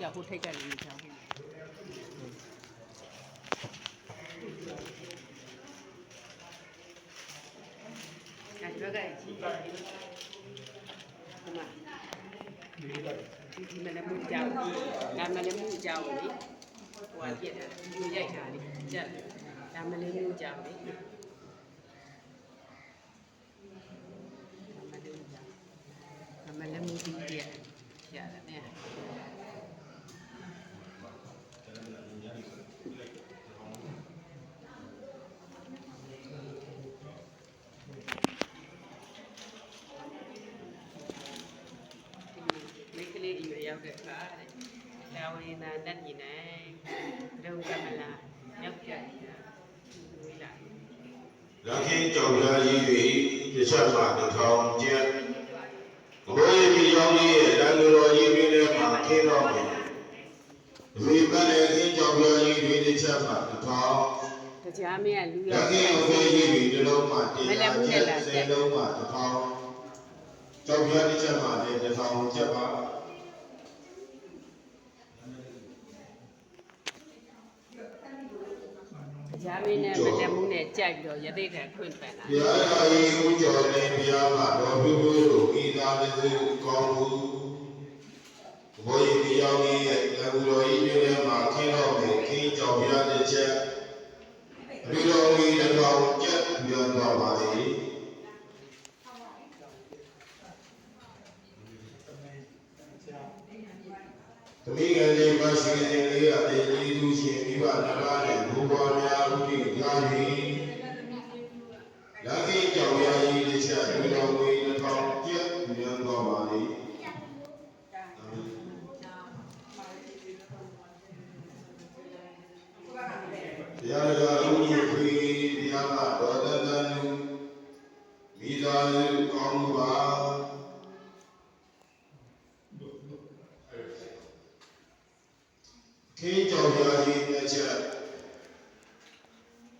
ကြောက်ဟိုထိတ်ကလည်းမကြောက်ဘူးအဲ့တော့ကကြီးတယ်ဒီ ရွယ်ရောက်တဲ့အခါတဲ့တာဝရနာတတ်ညီနိုင်ဒုက္ခမလားရောက်ကြတယ်ဝိလာရခင်ကြောင့်ရာကြီးတွေတစ်ချက်မှတစ်ထောင်ကျက်ဘိုးရည်ပြည်ကြောင့်ကြီးရဲ့တန်တော်ကြီးတွေနဲ့မှာခင်းတော့တယ်ဒီကလည်းခင်ကြောင့်ရာကြီးတွေတစ်ချက်မှတစ်ထောင်တရားမင်းကလူရရောက်ခင်အဖေကြီးတွေတစ်လုံးမှတရားကျက်ဆယ်လုံးမှတစ်ထောင်ကြောင့်ရာတစ်ချက်မှလည်းတစ်ထောင်ကျက်ပါ တရားမင်းနဲ့မလက်မှုနဲ့ကြိုက်ပြီးတော့ရသေးတယ်ခွင့်ပန်တာဘုရားရာကြီးဦးကျော်နေဘုရားမှာတော်ပြုလို့ဤသာလေးစုကောင်းမှုဘိုးရည်ပြည်ကြောင့်ကြီးရဲ့တန်တော်ကြီးတွေနဲ့မှာခင်းတော့တယ်ခင်ကြောင့်ရာတစ်ချက်ဒီလိုမီတစ်ထောင်ကျက်ပြောသွားပါလေ သမီးငယ်လေးမရှိတဲ့လေးအတေကြီးသူရှင်မိဘနှစ်ပါးနဲ့ဘုရားများဥဒိရာဟိလာကိကြောင့်ရာကြီးတစ်ချက်ဒီလိုမီတစ်ထောင်ကျက်ပြောသွားပါလေတရားတော်ဥပ္ပခေတရားမတော်တန်တန်မိသားစုကောင်းမှုပါ ခေကြောင့်ရာကြီးတစ်ချက်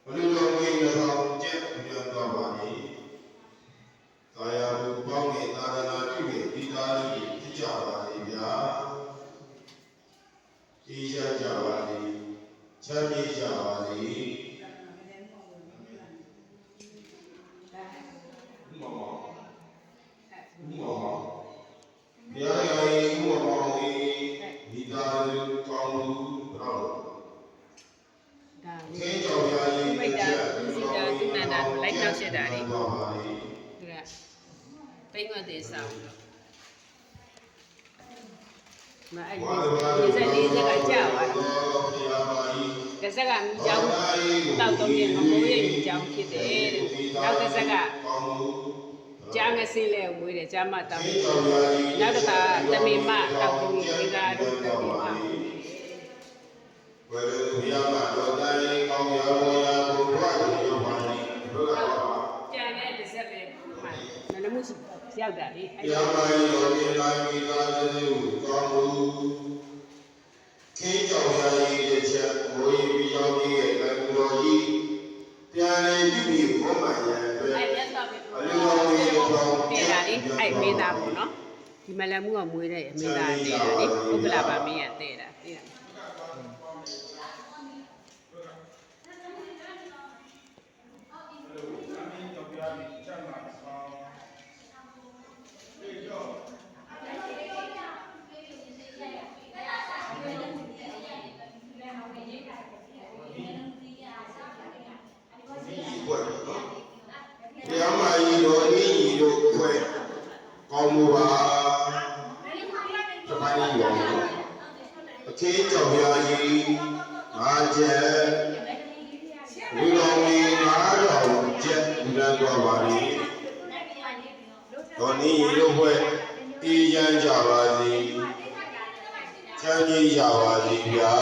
ဘလူတော်ဝိညာဉ်တော်ကျက်ပြောသွားပါလေကာယဘုပေါင်းနဲ့သာသနာပြုတဲ့မိသားစုဖြစ်ကြပါလေဗျာအေးရကြပါလေချမ်းမြေ့ကြပါလေမောမောမောဘုရားရဲ့ဥပမောင်ကြီးမိသား စုကောင်းမှုတော့ဒါခင်းကြောင်ရာကြီးမိတ်တာသူစီတာသူနန္ဒာကိုလိုက်တော့ရှက်တာလေပါပါလေသူကတိတ်ငွက်သေးဆောင်မအဲ့ဒီစက်လေးစက်ကကြောက်သွားတယ်တစ်ဆက်ကမိကြောင်းတောက်တော့ရင်မမိုးရိပ်မိကြောင်းဖြစ်တယ်တဲ့နောက်တစ်ဆက်ကကြားငစင်းလဲဝေးတယ်ကြားမတောက်တယ်နောက်တစ်ခါတမင်မ မှန်တယ်မှုရှိရောက်တာလေဘုအဲ့ရားမကြီးတော်ဒီလိုက်မိသားစုကောင်းမှုခင်းကြောင်ရာကြီးတစ်ချက်ဘိုးကြီးပြီးရောက်ကြီးရဲ့ကံတော်ကြီးပြန်လေပြီပြီဘုမရန်အတွက်အဲ့မြတ်စွာဘုရားတဲ့တာလေအဲ့မေးတာပေါ့နော်ဒီမလမှုကမွေးတဲ့အမေးသားတဲ့တာလေပုဂ္ဂလာပါမင်းရတဲ့တာသိတာ ဒီဘွယ်နော်ဘုရားမကြီးတော်ဤညီ တို့ဘွယ်ကောင်းမှုပါသမိုင်းရောအခင်းကြောင်ရာကြီးငါချက်လူတော်မီငါတော်ချက်လူရန်တော်ပါလိတော်ဤညီတို့ဘွယ်အေးရန်ကြပါစေချမ်းကြီးကြပါစေဗျာ